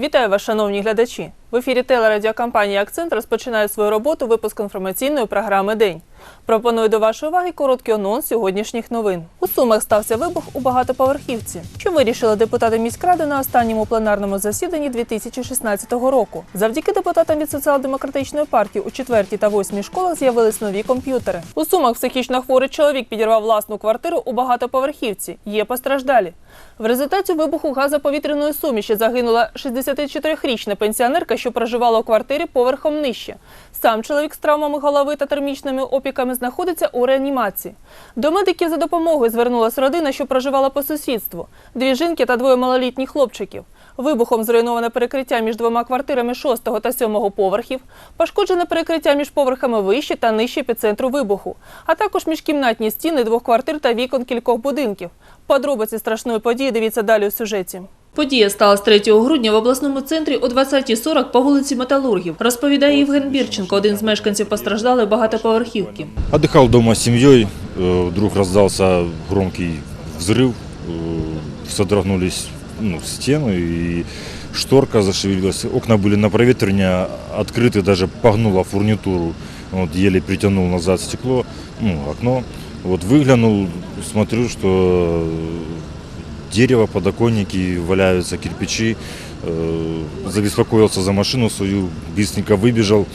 Вітаю вас, шановні глядачі. В ефірі телерадіокомпанія Акцент розпочинає свою роботу випуск інформаційної програми День. Пропоную до вашої уваги короткий анонс сьогоднішніх новин. У Сумах стався вибух у багатоповерхівці, що вирішили депутати міськради на останньому пленарному засіданні 2016 року. Завдяки депутатам від соціал-демократичної партії у 4 та 8 школах з'явились нові комп'ютери. У Сумах психічно хворий чоловік підірвав власну квартиру у багатоповерхівці. Є постраждалі. В результаті вибуху газоповітряної суміші загинула 64-річна пенсіонерка, що проживала у квартирі поверхом нижче. Сам чоловік з травмами голови та термічними опіками знаходиться у реанімації. До медиків за допомогою звернулась родина, що проживала по сусідству. Дві жінки та двоє малолітніх хлопчиків. Вибухом зруйноване перекриття між двома квартирами 6 та 7 поверхів, пошкоджене перекриття між поверхами вище та нижче під центру вибуху, а також міжкімнатні стіни двох квартир та вікон кількох будинків. Подробиці страшної події дивіться далі у сюжеті. Подія сталася 3 грудня в обласному центрі о 20.40 по вулиці Металургів, розповідає Євген Бірченко, один з мешканців постраждалої багатоповерхівки. Отдыхал дома с семьей, э, вдруг раздался громкий взрыв, э, содрогнулись ну, стены и шторка зашевелилась. Окна были на проветривание, открыты, даже погнуло фурнитуру. Вот, еле притянул назад стекло, ну, окно. Вот выглянул, смотрю, что дерево, подоконники, валяются кирпичи. Э, Забеспокоился за машину свою, быстренько выбежал.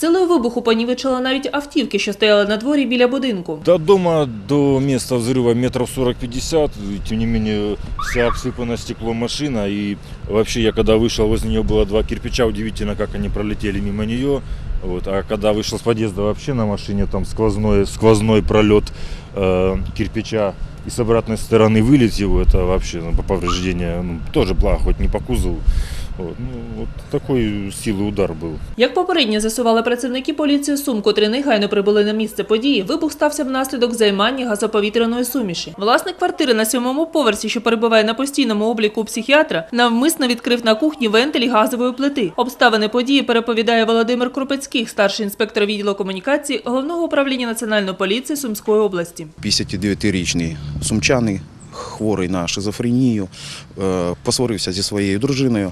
Силою вибуху понівечила навіть автівки, що стояли на дворі біля будинку. До дома, до места взрыва метров 40-50, и, тем не менее вся обсыпана стеклом машина. И вообще я когда вышел, возле нее было два кирпича, удивительно, как они пролетели мимо нее. Вот. А когда вышел с подъезда вообще на машине, там сквозной, сквозной пролет э, кирпича и с обратной стороны вылетел, это вообще ну, по повреждения ну, тоже благо, хоть не по кузову. Вот. Ну, вот такой силы удар был. Як попередньо з'ясували працівники поліції Сум, котрі негайно прибули на місце події, вибух стався внаслідок займання газоповітряної суміші. Власник квартири на сьомому поверсі, що перебуває на постійному обліку психіатра, навмисно відкрив на кухні вентиль газової плити. Обставини події переповідає Володимир Крупецький, старший інспектор відділу комунікації головного управління національної поліції Сумської області. 59-річний сумчаний, хворий на шизофренію, е, посварився зі своєю дружиною,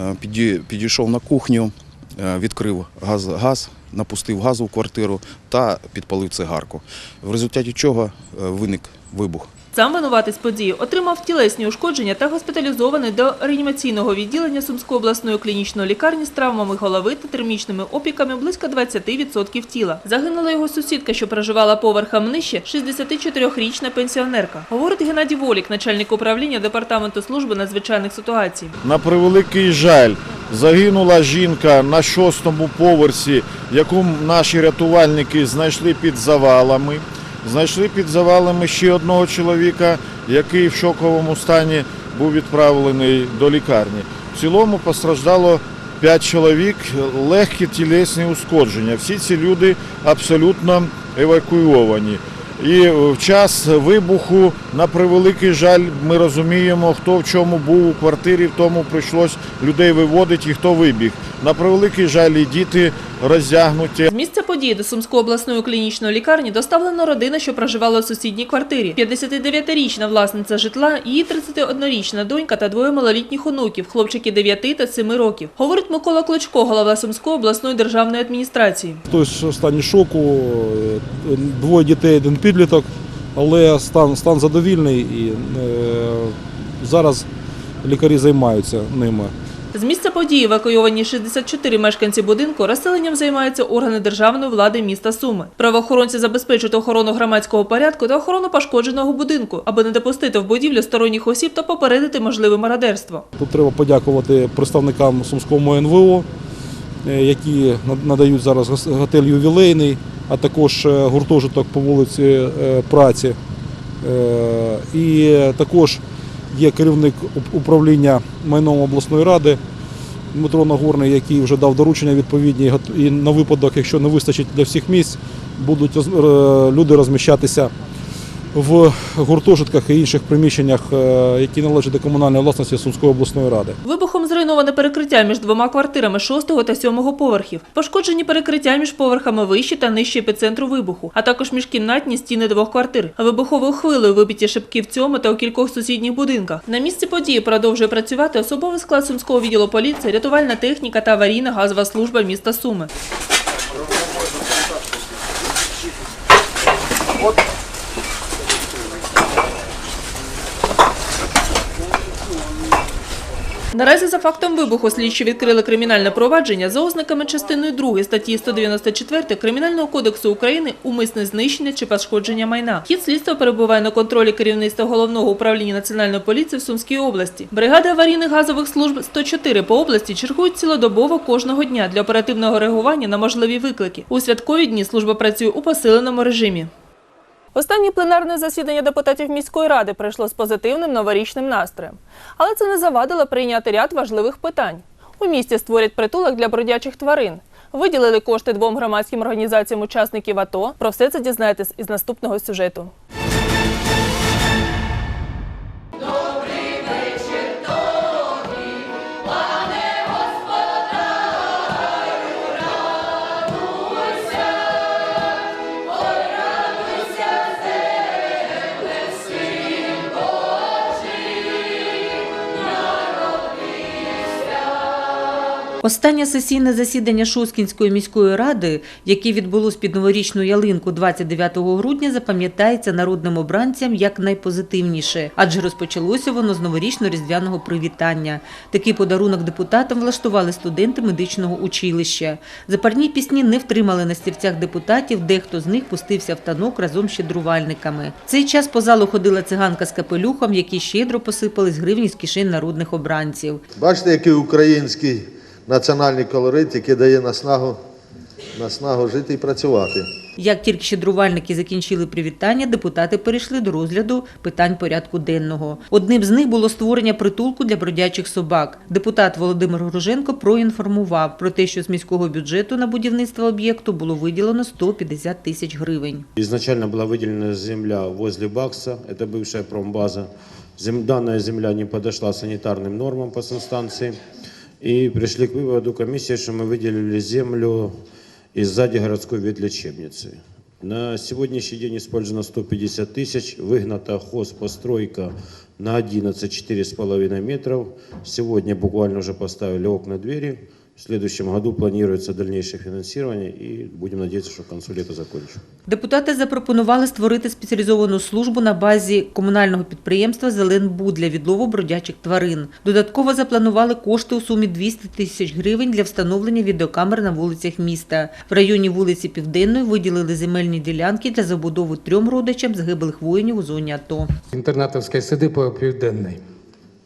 е, підійшов на кухню, е, відкрив газ, газ, напустив газу в квартиру та підпалив цигарку. В результаті чого виник вибух. Сам винуватець події отримав тілесні ушкодження та госпіталізований до реанімаційного відділення Сумської обласної клінічної лікарні з травмами голови та термічними опіками близько 20% тіла. Загинула його сусідка, що проживала поверхом нижче, 64-річна пенсіонерка. Говорить Геннадій Волік, начальник управління департаменту служби надзвичайних ситуацій. На превеликий жаль, загинула жінка на шостому поверсі, яку наші рятувальники знайшли під завалами. Знайшли під завалами ще одного чоловіка, який в шоковому стані був відправлений до лікарні. В цілому постраждало 5 чоловік, легкі тілесні ушкодження. Всі ці люди абсолютно евакуйовані. І в час вибуху, на превеликий жаль, ми розуміємо, хто в чому був у квартирі, в тому прийшлось людей виводити і хто вибіг. На превеликий жаль, і діти роздягнуті. З місця події до Сумської обласної клінічної лікарні доставлена родина, що проживала у сусідній квартирі. 59-річна власниця житла, її 31-річна донька та двоє малолітніх онуків, хлопчики 9 та 7 років. Говорить Микола Клочко, голова Сумської обласної державної адміністрації. Хтось в стані шоку, е, двоє дітей, один підліток, але стан, стан задовільний і е, зараз лікарі займаються ними. З місця події евакуйовані 64 мешканці будинку. Розселенням займаються органи державної влади міста Суми. Правоохоронці забезпечують охорону громадського порядку та охорону пошкодженого будинку, аби не допустити в будівлю сторонніх осіб та попередити можливе мародерство. Тут треба подякувати представникам Сумського МНВО, е, які надають зараз готель ювілейний, а також е, гуртожиток по вулиці е, праці. Е, І також є керівник управління майном обласної ради Дмитро Нагорний, який вже дав доручення відповідні і на випадок, якщо не вистачить для всіх місць, будуть люди розміщатися в гуртожитках і інших приміщеннях, е, які належать до комунальної власності Сумської обласної ради. Вибухом зруйноване перекриття між двома квартирами 6 та 7 поверхів. Пошкоджені перекриття між поверхами вище та нижче епіцентру вибуху, а також міжкімнатні стіни двох квартир. Вибуховою хвилею вибиті шибки в цьому та у кількох сусідніх будинках. На місці події продовжує працювати особовий склад Сумського відділу поліції, рятувальна техніка та аварійна газова служба міста Суми. Наразі за фактом вибуху слідчі відкрили кримінальне провадження за ознаками частиною 2 статті 194 Кримінального кодексу України умисне знищення чи пошкодження майна. Хід слідства перебуває на контролі керівництва головного управління національної поліції в Сумській області. Бригади аварійних газових служб 104 по області чергують цілодобово кожного дня для оперативного реагування на можливі виклики. У святкові дні служба працює у посиленому режимі. Останнє пленарне засідання депутатів міської ради пройшло з позитивним новорічним настроєм. Але це не завадило прийняти ряд важливих питань. У місті створять притулок для бродячих тварин. Виділили кошти двом громадським організаціям учасників АТО. Про все це дізнаєтесь із наступного сюжету. Останнє сесійне засідання Шоскінської міської ради, яке відбулось під новорічну ялинку 29 грудня, запам'ятається народним обранцям як найпозитивніше, адже розпочалося воно з новорічно-різдвяного привітання. Такий подарунок депутатам влаштували студенти медичного училища. Запарні пісні не втримали на стільцях депутатів, дехто з них пустився в танок разом з щедрувальниками. Цей час по залу ходила циганка з капелюхом, які щедро посипали з гривні з кишень народних обранців. Бачите, який український національний колорит, який дає наснагу, наснагу жити і працювати. Як тільки щедрувальники закінчили привітання, депутати перейшли до розгляду питань порядку денного. Одним з них було створення притулку для бродячих собак. Депутат Володимир Груженко проінформував про те, що з міського бюджету на будівництво об'єкту було виділено 150 тисяч гривень. Изначально была выделена земля возле Бакса, это бывшая промбаза. Зем- данная земля не подошла санитарным нормам по санстанции. И пришли к выводу комиссии, что мы выделили землю из сзади городской ветлечебницы. На сегодняшний день использовано 150 тысяч, выгната хозпостройка на 11 4,5 метров. Сегодня буквально уже поставили окна, двери. В следующем году планируется дальнейшее финансирование и будем надеяться, что к концу лета закончим. Депутати запропонували створити спеціалізовану службу на базі комунального підприємства Зеленбуд для відлову бродячих тварин. Додатково запланували кошти у сумі 200 тисяч гривень для встановлення відеокамер на вулицях міста. В районі вулиці Південної виділили земельні ділянки для забудови трьом родичам загиблих воїнів у зоні АТО. Інтернатовської сади по південний.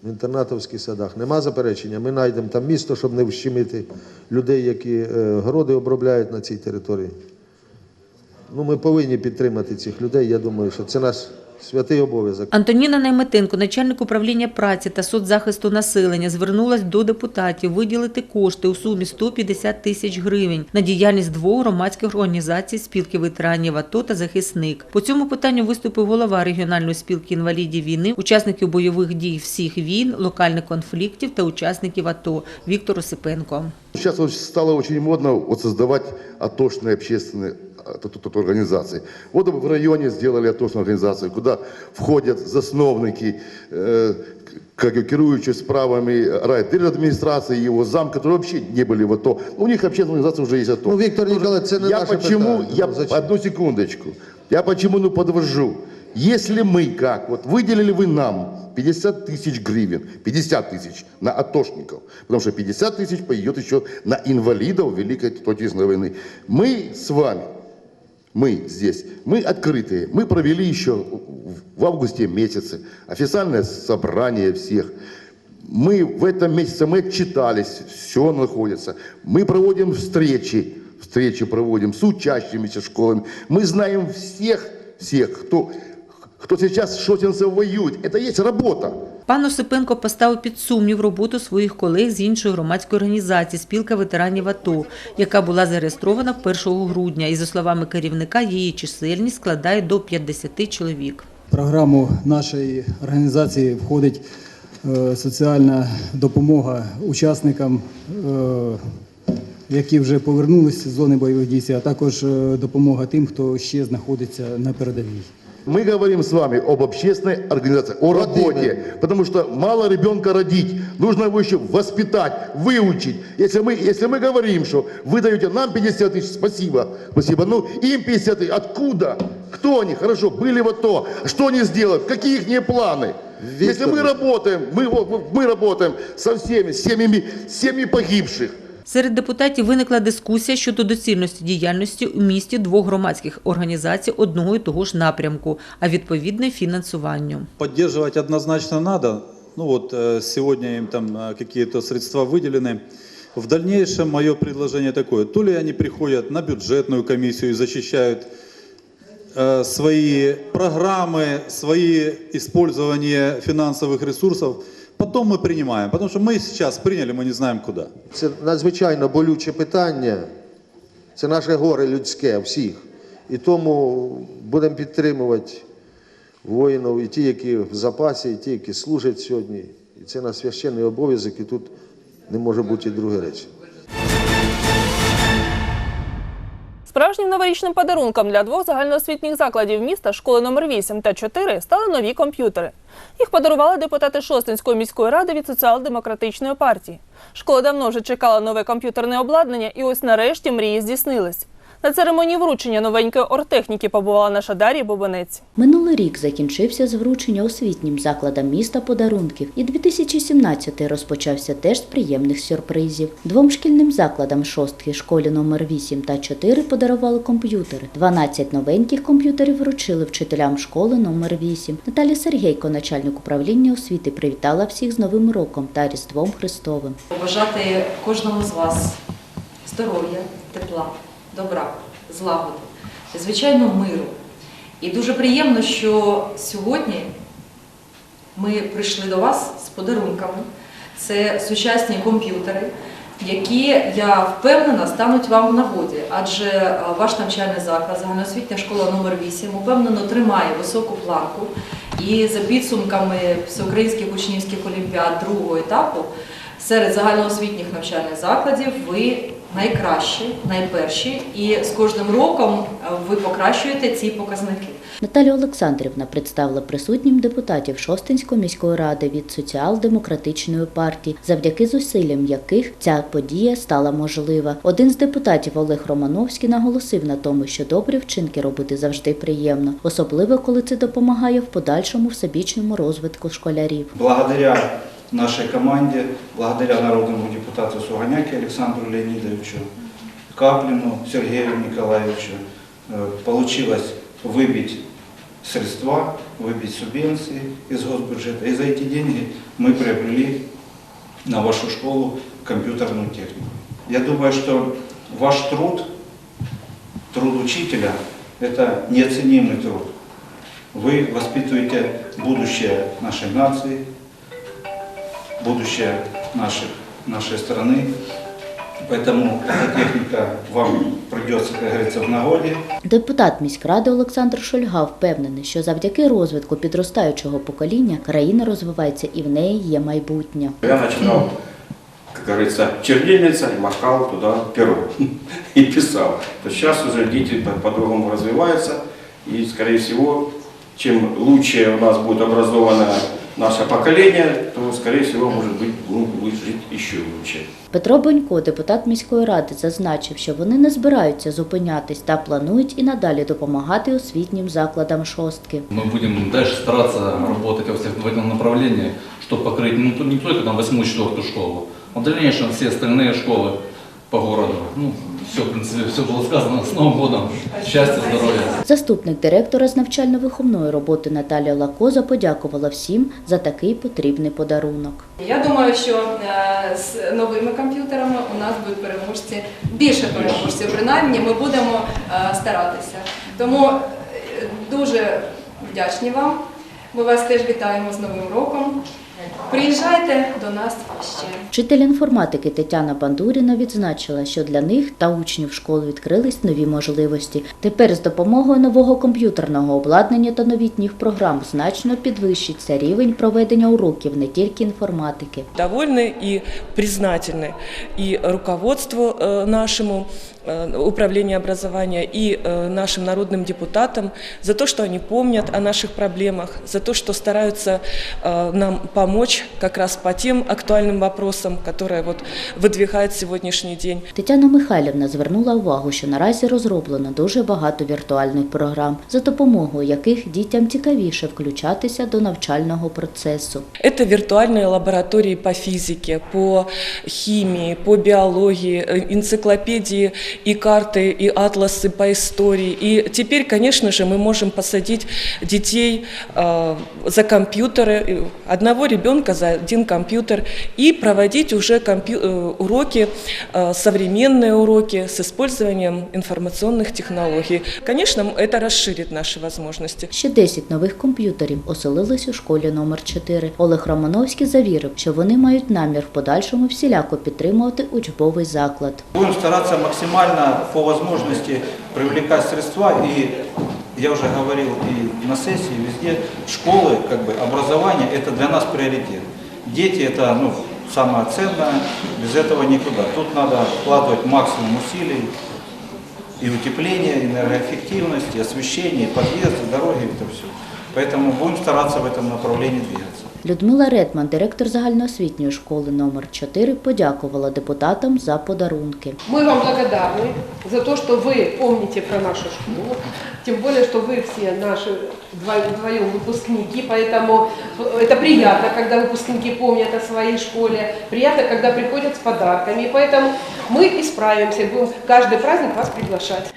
В інтернатовських садах нема заперечення. Ми знайдемо там місто, щоб не вщемити людей, які е, городи обробляють на цій території. Ну, ми повинні підтримати цих людей. Я думаю, що це наш святий обов'язок. Антоніна Найметенко, начальник управління праці та соцзахисту населення, звернулась до депутатів виділити кошти у сумі 150 тисяч гривень на діяльність двох громадських організацій спілки ветеранів АТО та захисник. По цьому питанню виступив голова регіональної спілки інвалідів війни, учасників бойових дій всіх війн, локальних конфліктів та учасників АТО Віктор Осипенко. Вот стало очень модно вот создавать атошные а, организации. Вот в районе сделали атошную организацию, куда входят засновники, э, как и керующие справами райадминистрации, его зам, которые вообще не были в АТО. У них общественная организация уже есть АТО. Ну, Віктор Ніколаевич, це не я почему, питання. я, Ну, одну секундочку, я почему ну подвожу. Если мы как, вот выделили вы нам 50 тысяч гривен, 50 тысяч на атошников, потому что 50 тысяч пойдет еще на инвалидов Великой Отечественной войны. Мы с вами, мы здесь, мы открытые, мы провели еще в августе месяце официальное собрание всех. Мы в этом месяце мы отчитались, все находится. Мы проводим встречи, встречи проводим с учащимися школами. Мы знаем всех, всех, кто, кто сейчас шотинцев воюет. Это есть работа. Пан Осипенко поставив під сумнів роботу своїх колег з іншої громадської організації Спілка ветеранів АТО, яка була зареєстрована 1 грудня. І за словами керівника, її чисельність складає до 50 чоловік. В програму нашої організації входить е, соціальна допомога учасникам, е, які вже повернулися з зони бойових дій, а також е, допомога тим, хто ще знаходиться на передовій. Мы говорим с вами об общественной организации, о работе. Потому что мало ребенка родить, нужно его еще воспитать, выучить. Если мы, если мы говорим, что вы даете нам 50 тысяч, спасибо, спасибо, ну им 50 тысяч, откуда? Кто они? Хорошо, были вот то. Что они сделают? Какие их планы? Если мы работаем, мы, мы работаем со всеми, семьями, с семьями погибших. Серед депутатів виникла дискусія щодо доцільності діяльності у місті двох громадських організацій одного і того ж напрямку, а відповідне фінансуванню. Поддерживать однозначно надо. Ну вот э, сегодня им там э, какие-то средства выделены. В дальнейшем мое предложение такое. То ли они приходят на бюджетную комиссию и защищают э, свои программы, свои использование финансовых ресурсов, потом мы принимаем. Потому что мы сейчас приняли, мы не знаем куда. Це надзвичайно болюче питання. Це наше горе людське всіх. І тому будемо підтримувати воїнів, і ті, які в запасі, і ті, які служать сьогодні. І це наш священний обов'язок, і тут не може бути і друге речі. Справжнім новорічним подарунком для двох загальноосвітніх закладів міста школи номер 8 та 4 стали нові комп'ютери. Їх подарували депутати Шостинської міської ради від соціал-демократичної партії. Школа давно вже чекала нове комп'ютерне обладнання, і ось нарешті мрії здійснились. На церемонії вручення новенької оргтехніки побувала наша Дар'я Бобанець. Минулий рік закінчився з вручення освітнім закладам міста подарунків, і 2017 розпочався теж з приємних сюрпризів. Двом шкільним закладам шостки школі номер 8 та 4 подарували комп'ютери. 12 новеньких комп'ютерів вручили вчителям школи номер 8. Наталя Сергейко, начальник управління освіти, привітала всіх з Новим роком та Різдвом Христовим. побажати кожному з вас здоров'я, тепла, добра, злагоди, звичайно, миру. І дуже приємно, що сьогодні ми прийшли до вас з подарунками. Це сучасні комп'ютери, які, я впевнена, стануть вам в нагоді, адже е, ваш навчальний заклад, загальноосвітня школа номер 8 упевнено тримає високу планку. І за підсумками всеукраїнських учнівських олімпіад другого етапу серед загальноосвітніх навчальних закладів ви найкращі, найперші, і з кожним роком е, ви покращуєте ці показники. Наталя Олександрівна представила присутнім депутатів Шостинської міської ради від соціал-демократичної партії, завдяки зусиллям яких ця подія стала можлива. Один з депутатів Олег Романовський наголосив на тому, що добрі вчинки робити завжди приємно, особливо коли це допомагає в подальшому всебічному розвитку школярів. Благодаря нашей команде, благодаря народному депутату Суганяке Александру Леонидовичу, Каплину Сергею Николаевичу, получилось выбить средства, выбить субвенции из госбюджета. И за эти деньги мы приобрели на вашу школу компьютерную технику. Я думаю, что ваш труд, труд учителя, это неоценимый труд. Вы воспитываете будущее нашей нации, будущее наших, нашей страны. Поэтому эта техника вам придется, как говорится, в нагоде. Депутат міськради Олександр Шульга впевнений, що завдяки розвитку підростаючого покоління країна розвивається і в неї є майбутнє. Я начинал, как говорится, чернильница и макал туда перо и писал. То сейчас уже дети по- по-другому развиваются, и, скорее всего, чем лучше у нас будет образовано наше поколение, то, скорее всего, может быть, ну, будет жить еще лучше. Петро Бонько, депутат міської ради, зазначив, що вони не збираються зупинятись та планують і надалі допомагати освітнім закладам шостки. Мы будем дальше стараться работать во всех в этом направлении, чтобы покрыть ну, то- не только там восьмую, четвертую школу, а в дальнейшем все остальные школы по городу. Ну, все, в принципе, все было сказано. С Новым годом. Счастья, здоровья. Заступник директора з навчально-виховної роботи Наталія Лакоза подякувала всім за такий потрібний подарунок. Я думаю, що е, з новими комп'ютерами у нас будуть переможці, більше переможців, принаймні ми будемо е, старатися. Тому е, дуже вдячні вам. Ми вас теж вітаємо з Новим роком. Приїжджайте до нас ще. Вчитель інформатики Тетяна Бандуріна відзначила, що для них та учнів школи відкрились нові можливості. Тепер з допомогою нового комп'ютерного обладнання та новітніх програм значно підвищиться рівень проведення уроків не тільки інформатики. довольны и признательны и руководству э, нашему э, управлению образования, и э, нашим народным депутатам за то, что они помнят о наших проблемах, за то, что стараются э, нам помочь как раз по тем актуальным вопросам, которые вот выдвигает сегодняшний день. Тетяна Михайлівна звернула увагу, що наразі розроблено дуже багато віртуальних програм, за допомогою яких дітям цікавіше включатися до навчального процесу. Это виртуальные лаборатории по физике, по химии, по биологии, э, энциклопедии и карты, и атласы по истории. И теперь, конечно же, мы можем посадить детей э, за компьютеры, э, одного ребенка за один компьютер, и проводить уже компью- э, уроки, э, современные уроки с использованием информационных технологий. Конечно, это расширит наши возможности. Ще 10 нових комп'ютерів оселились у школі номер 4 Олег Романовський завірив, що вони мають намір в подальшому всіляко підтримувати учбовий заклад. Будем стараться максимально по возможности привлекать средства и я уже говорил и на сессии, везде школы, как бы образование это для нас приоритет. Дети это ну, самое ценное, без этого никуда. Тут надо вкладывать максимум усилий и утепление, и энергоэффективность, и освещение, и подъезды, дороги, это все. Поэтому будем стараться в этом направлении двигаться. Людмила Редман, директор загальноосвітньої школи номер 4 подякувала депутатам за подарунки. Мы вам благодарны за то, что вы помните про нашу школу. Тем более, что вы все наши вдво- вдвоем выпускники, поэтому это приятно, когда выпускники помнят о своей школе, приятно, когда приходят с подарками. И поэтому мы исправимся, будем каждый праздник вас приглашать.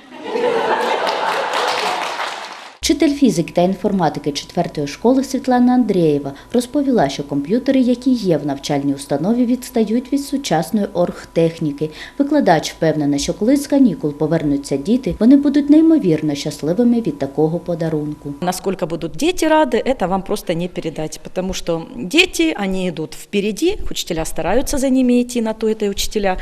Вчитель фізики та інформатики 4-ї школи Світлана Андрієва розповіла, що комп'ютери, які є в навчальній установі, відстають від сучасної оргтехніки. Викладач впевнена, що коли з канікул повернуться діти, вони будуть неймовірно щасливими від такого подарунку. Насколько будут дети рады, это вам просто не передать, потому что дети, они идут впереди, учителя стараются за ними идти, на то это и учителя.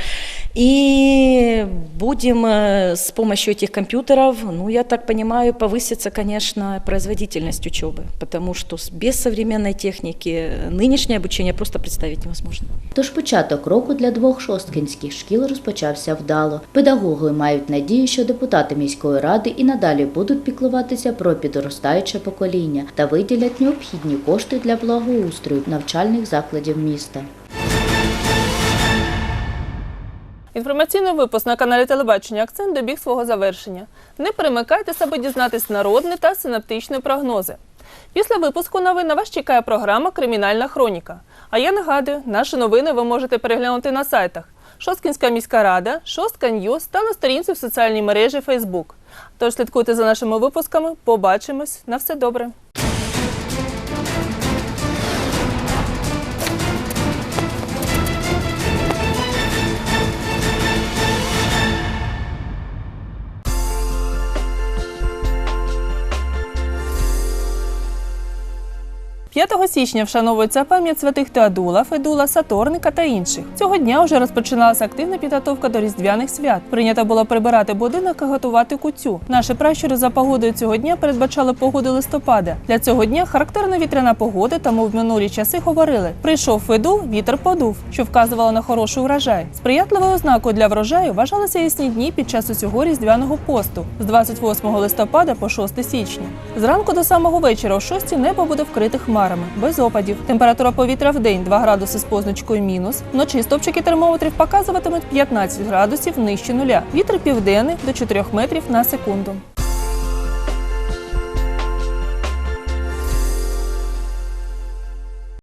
И будем э, с помощью этих компьютеров, ну, я так понимаю, повысится, конечно, производительность учебы, потому что без современной техники нынешнее обучение просто представить невозможно. Тож початок року для двох шосткинських шкіл розпочався вдало. Педагоги мають надію, що депутати міської ради і надалі будуть піклуватися про підростаюче покоління та виділять необхідні кошти для благоустрою навчальних закладів міста. Інформаційний випуск на каналі телебачення Акцент добіг свого завершення. Не перемикайтеся, аби дізнатись народні та синаптичні прогнози. Після випуску новин на вас чекає програма Кримінальна хроніка. А я нагадую, наші новини ви можете переглянути на сайтах Шосткінська міська рада, Шостка Ньюз та на сторінці в соціальній мережі Facebook. Тож слідкуйте за нашими випусками. Побачимось. На все добре. – 5 січня вшановується пам'ять святих Теодула, Федула, Саторника та інших. Цього дня вже розпочиналася активна підготовка до різдвяних свят. Прийнято було прибирати будинок і готувати куцю. Наші пращури за погодою цього дня передбачали погоду листопада. Для цього дня характерна вітряна погода, тому в минулі часи говорили: прийшов Федул, вітер подув, що вказувало на хороший урожай. Сприятливою ознакою для врожаю вважалися ясні дні під час усього різдвяного посту з 28 листопада по 6 січня. Зранку до самого вечора о 6 небо буде вкрите хмарами, без опадів. Температура повітря в день 2 градуси з позначкою мінус. Вночі стопчики термометрів показуватимуть 15 градусів нижче нуля. Вітер південний до 4 метрів на секунду.